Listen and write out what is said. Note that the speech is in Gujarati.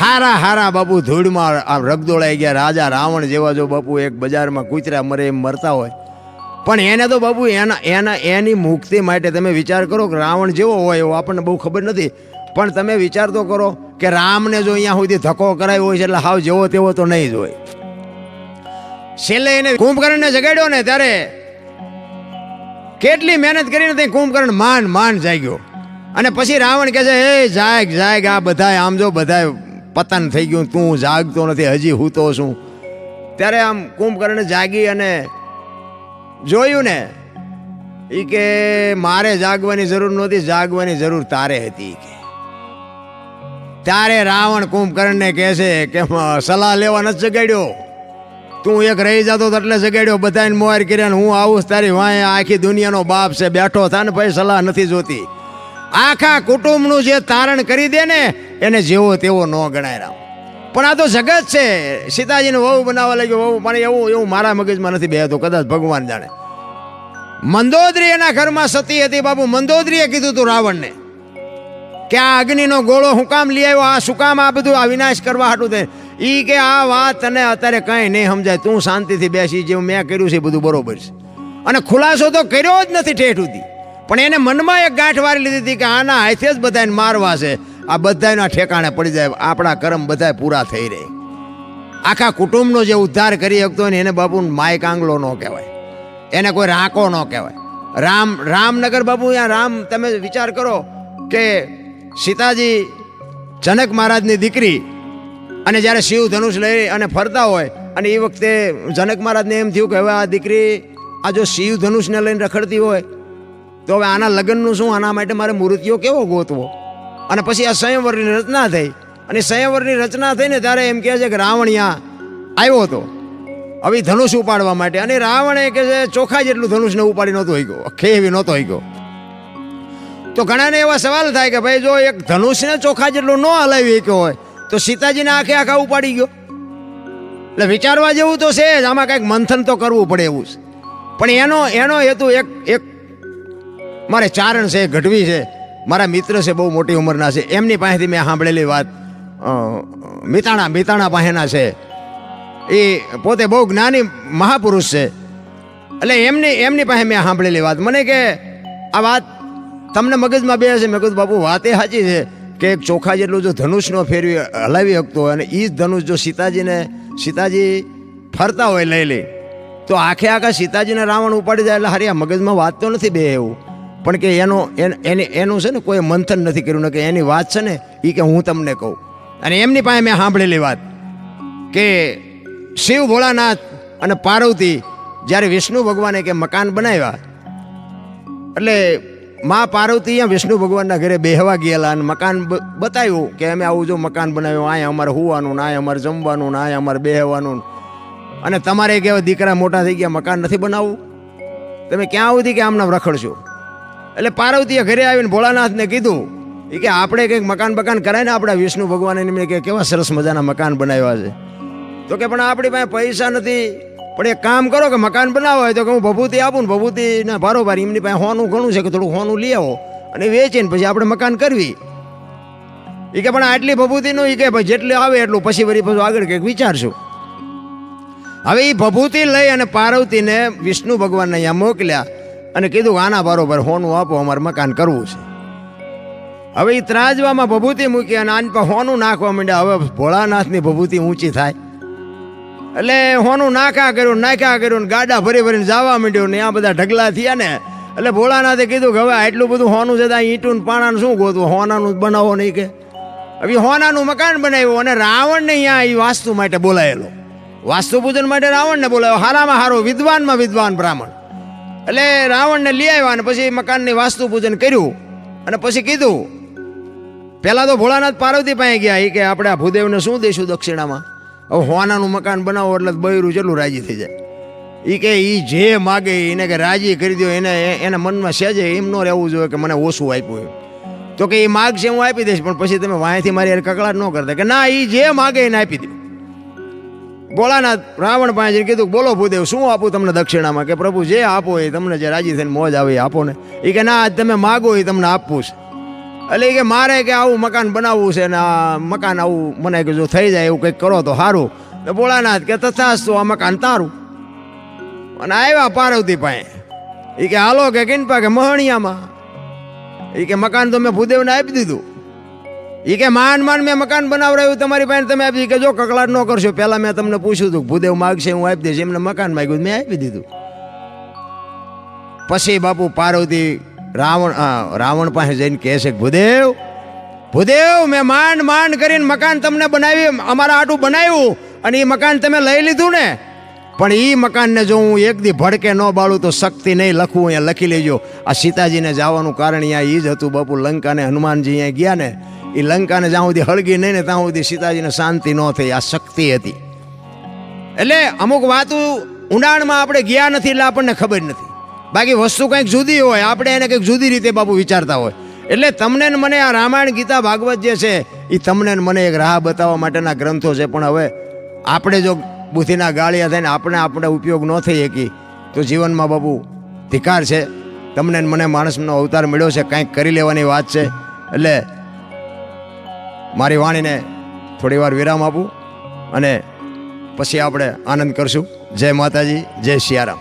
હારા હારા બાપુ ધૂળમાં આ રગદોળાઈ ગયા. રાજા રાવણ જેવા જો બાપુ એક બજારમાં કૂતરા મરે એમ મરતા હોય. પણ એને તો બાપુ એના એના, એની મુક્તિ માટે તમે વિચાર કરો કે રાવણ જેવો હોય એવો આપણને બહુ ખબર નથી. પણ તમે વિચાર તો કરો કે રામને જો અહીંયા સુધી ધક્કો કરાયો હોય છે એટલે હાવ જેવો તેવો તો નહીં જ હોય. છેલ્લે એને કુંભકર્ણને જગાડ્યો ને ત્યારે કેટલી મહેનત કરીને તે કુંભકર્ણ માન માન જાગ્યો. અને પછી રાવણ કહે છે એ જાય જાગ આ બધાય, આમ જો બધાય પતન થઈ ગયું, તું જાગતો નથી, હજી હું તો છું. ત્યારે આમ કુંભકર્ણ જાગી અને જોયું ને એ કે, મારે જાગવાની જરૂર નહોતી, જાગવાની જરૂર તારે હતી. કે ત્યારે રાવણ કુંભકર્ણને કહે છે કે સલાહ લેવા નથી જગાડ્યો. તું એક રહી જતો એટલે જગાડ્યો બધાને મોર કર્યા હું આવું તારી વાંહે આખી દુનિયાનો બાપ છે, બેઠો થા ને ભાઈ સલાહ નથી જોતી. આખા કુટુંબનું જે તારણ કરી દે ને, એને જેવો તેવો ન ગણાય રામ. પણ આ તો જગત છે. સીતાજીને વહુ બનાવવા લાગ્યો. વહુ પણ એવું એવું મારા મગજમાં નથી બેહતો. કદાચ ભગવાન જાણે. મંદોદરી એના ઘરમાં સતી હતી. બાબુ મંદોદરીએ કીધું તું રાવણને કે આ અગ્નિનો ગોળો હું કામ લઈ આવ્યો? આ શું કામ આ બધું? આ વિનાશ કરવા હાટું તે. ઈ કે આ વાત તને અત્યારે કંઈ નહીં સમજાય. તું શાંતિથી બેસી. જેવું મેં કર્યું છે એ બધું બરોબર છે. અને ખુલાસો તો કર્યો જ નથી ઠેઠ સુધી. પણ એને મનમાં એક ગાંઠ વારી લીધી હતી કે આના હાથે જ બધાને મારવા છે. આ બધાના ઠેકાણે પડી જાય, આપણા કર્મ બધા પૂરા થઈ રહે. આખા કુટુંબનો જે ઉદ્ધાર કરી શકતો હોય ને એને બાપુ માય કાંગલો ન કહેવાય. એને કોઈ રાંકો ન કહેવાય. રામ, રામનગર બાબુ યા રામ, તમે વિચાર કરો કે સીતાજી જનક મહારાજની દીકરી અને જ્યારે શિવ ધનુષ લઈ અને ફરતા હોય અને એ વખતે જનક મહારાજને એમ થયું કે હવે આ દીકરી, આ જો શિવ ધનુષને લઈને રખડતી હોય તો હવે આના લગ્નનું શું? આના માટે મારે મૂર્તિઓ કેવો ગોતવો? અને પછી આ સ્વયંવરની રચના થઈ. અને સ્વયંવરની રચના થઈને ત્યારે એમ કહે છે કે રાવણ ત્યાં આવ્યો હતો હવે ધનુષ ઉપાડવા માટે. અને રાવણે કે છે, ચોખા જેટલું ધનુષને ઉપાડી નહોતો હોય ગયો એવી નહોતો ગયો તો ઘણાને એવા સવાલ થાય કે ભાઈ, જો એક ધનુષને ચોખા જેટલું ન હલાવી શક્યો હોય, તો સીતાજીને આખે આખા ઉપાડી ગયો. એટલે વિચારવા જેવું તો છે જ. આમાં કંઈક મંથન તો કરવું પડે એવું છે. પણ એનો એનો હેતુ એક એક મારે ચારણ છે ગઢવી છે. મારા મિત્ર છે, બહુ મોટી ઉંમરના છે. એમની પાસેથી મેં સાંભળેલી વાત. મિતાણા મિતાણા પાસેના છે. એ પોતે બહુ જ્ઞાની મહાપુરુષ છે. એટલે એમની એમની પાસે મેં સાંભળેલી વાત. મને કે, આ વાત તમને મગજમાં બે હશે? મેં કીધું, બાપુ, વાત એ સાચી છે કે એક ચોખા જેટલું જો ધનુષનો ફેરવી, હલાવી શકતો અને એ જ ધનુષ જો સીતાજીને, સીતાજી ફરતા હોય લઈ લઈ તો આખે આખા સીતાજીને રાવણ ઉપાડી જાય એટલે હારી આ મગજમાં વાત તો નથી બે એવું. પણ કે એનો, એને, એનું છે ને કોઈ મંથન નથી કર્યું, ને કે એની વાત છે ને એ કે હું તમને કહું. અને એમની પાસે મેં સાંભળેલી વાત કે શિવ ભોળાનાથ અને પાર્વતી જ્યારે વિષ્ણુ ભગવાને કે મકાન બનાવ્યા, એટલે મા પાર્વતી અહીંયા વિષ્ણુ ભગવાનના ઘરે બેહવા ગયેલા અને મકાન બતાવ્યું કે અમે આવું જો મકાન બનાવ્યું અહીંયા અમારે હોવાનું ને અમારે જમવાનું ને અમારે બેહવાનું અને તમારે કહેવાય દીકરા મોટા થઈ ગયા, મકાન નથી બનાવવું? તમે ક્યાં સુધી કે આમના રખડશો? એટલે પાર્વતીએ ઘરે આવીને ભોળાનાથને કીધું એ કે આપણે કંઈક મકાન બકાન કરાય ને આપણા વિષ્ણુ ભગવાન એમને કે કેવા સરસ મજાના મકાન બનાવ્યા છે. તો કે પણ આપણી પાસે પૈસા નથી, પણ એક કામ કરો કે મકાન બનાવો. હોય તો કે હું ભભૂતિ આપું ને ભભૂતિને ભારોભાર એમની પાસે હોનું ઘણું છે કે થોડું હોનું લઈ આવો અને વેચીને પછી આપણે મકાન કરવી. એ કે પણ આટલી ભભૂતિનું એ કે ભાઈ જેટલું આવે એટલું પછી વળી પછી આગળ કંઈક વિચારશું. હવે એ ભભૂતિ લઈ અને પાર્વતીને વિષ્ણુ ભગવાનને અહીંયા મોકલ્યા. અને કીધું આના બરોબર હોનું આપો, અમારે મકાન કરવું છે. હવે એ ત્રાજવામાં ભભૂતિ મૂકી અને આન પર હોનું નાખવા માંડ્યા. હવે ભોળાનાથની ભભૂતિ ઊંચી થાય. એટલે હોનું નાખા કર્યું, નાખ્યા કર્યું ગાડા ભરી ભરીને જવા માંડ્યું ને આ બધા ઢગલા થયા ને. એટલે ભોળાનાથે કીધું કે હવે આટલું બધું હોનું છે તો આ ઈંટું પાણાનું શું ગોતવું? હોનાનું બનાવો નહીં કે. હવે હોનાનું મકાન બનાવ્યું અને રાવણને અહીંયા એ વાસ્તુ માટે બોલાયેલો. વાસ્તુ પૂજન માટે રાવણને બોલાવ્યો હારામાં હારો વિદ્વાનમાં વિદ્વાન બ્રાહ્મણ. એટલે રાવણને લઈ આવ્યા અને પછી મકાનની વાસ્તુ પૂજન કર્યું અને પછી કીધું, પહેલાં તો ભોળાનાથ પાર્વતી પાસે ગયા એ કે આપણે આ ભૂદેવને શું દઈશું દક્ષિણામાં? હવે હોનાનું મકાન બનાવો એટલે બૈરું કેટલું રાજી થઈ જાય. એ કે એ જે માગે એને કે રાજી કરી દો એને એના મનમાં સેજે એમ ન રહેવું જોઈએ કે મને ઓછું આપ્યું એમ તો કે એ માગશે હું આપી દઈશ, પણ પછી તમે વાંયથી મારી કકળાટ ન કરતા. કે, ના એ જે માગે એને આપી દો ભોળાનાથ રાવણ પાસે કીધું, બોલો ભૂદેવ, શું આપું તમને દક્ષિણામાં? કે પ્રભુ, જે આપો એ તમને જે રાજી થઈને મોજ આવે એ આપો ને. એ કે, ના, આજ તમે માગો એ તમને આપવું છે. એટલે કે, મારે કે આવું મકાન બનાવવું છે ને આ મકાન આવું મને કે જો થઈ જાય એવું કંઈક કરો તો સારું. તો ભોળાનાથ કે, તથાસ્તુ, આ મકાન તારું. અને આવ્યા પાર્વતી પાસે. એ કે, હાલો, કે કિનપા કે, મહણિયામાં. એ કે, મકાન તો મેં ભૂદેવને આપી દીધું. એ કે માન માન મેં મકાન બનાવડાવ્યું તમારી પાસે તમે આપી કે જો કકડાટ ન કરશો. પહેલાં મેં તમને પૂછ્યું હતું ભૂદેવ માગશે, હું આપી દઈશ. એમને મકાન માગ્યું, મેં આપી દીધું. પછી બાપુ પાર્વતી રાવણ રાવણ પાસે જઈને કહે છે ભૂદેવ ભૂદેવ, મેં માંડ માંડ કરીને મકાન તમને બનાવી અમારા આટું બનાવ્યું અને એ મકાન તમે લઈ લીધું ને. પણ એ મકાનને જો હું એક દી ભડકે ન બાળું, તો શક્તિ નહીં લખવું, અહીંયા લખી લેજો. આ સીતાજીને જવાનું કારણ અહીંયા એ જ હતું બાપુ. લંકાને હનુમાનજી અહીંયા ગયા ને એ લંકાને જ્યાં સુધી હળગી નહીં ને ત્યાં સુધી સીતાજીને શાંતિ ન થઈ, આ શક્તિ હતી. એટલે અમુક વાતો ઊંડાણમાં આપણે ગયા નથી એટલે આપણને ખબર નથી. બાકી વસ્તુ કંઈક જુદી હોય, આપણે એને કંઈક જુદી રીતે બાપુ વિચારતા હોય. એટલે તમને ને મને આ રામાયણ ગીતા ભાગવત જે છે એ તમને ને મને એક રાહ બતાવવા માટેના ગ્રંથો છે. પણ હવે આપણે જો બુદ્ધિના ગાળિયા થઈને આપણે આપણે ઉપયોગ ન થઈ શકી તો જીવનમાં બાપુ ધિકાર છે. તમને મને માણસનો અવતાર મળ્યો છે, કંઈક કરી લેવાની વાત છે. એટલે મારી વાણીને થોડી વાર વિરામ આપું અને પછી આપણે આનંદ કરશું. જય માતાજી, જય સિયારામ.